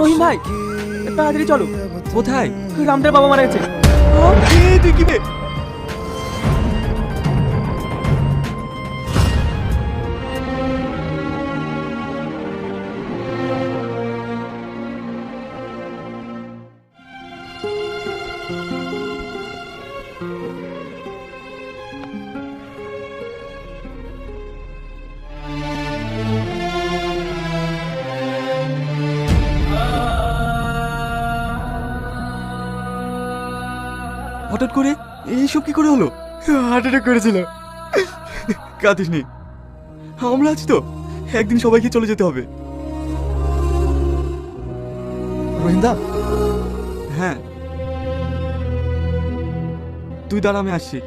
রহিম ভাই তাড়াতাড়ি চলো। কোথায়? রামদের বাবা মারা গেছে। তুই কি হঠাৎ করে এইসব কি করে হলো? হার্ট অ্যাটাক করেছিল। কাঁদিস নি আমরা আছি তো। একদিন সবাইকে চলে যেতে হবে। রোহিন্দা হ্যাঁ। তুই দাঁড়া, আমি আসছি।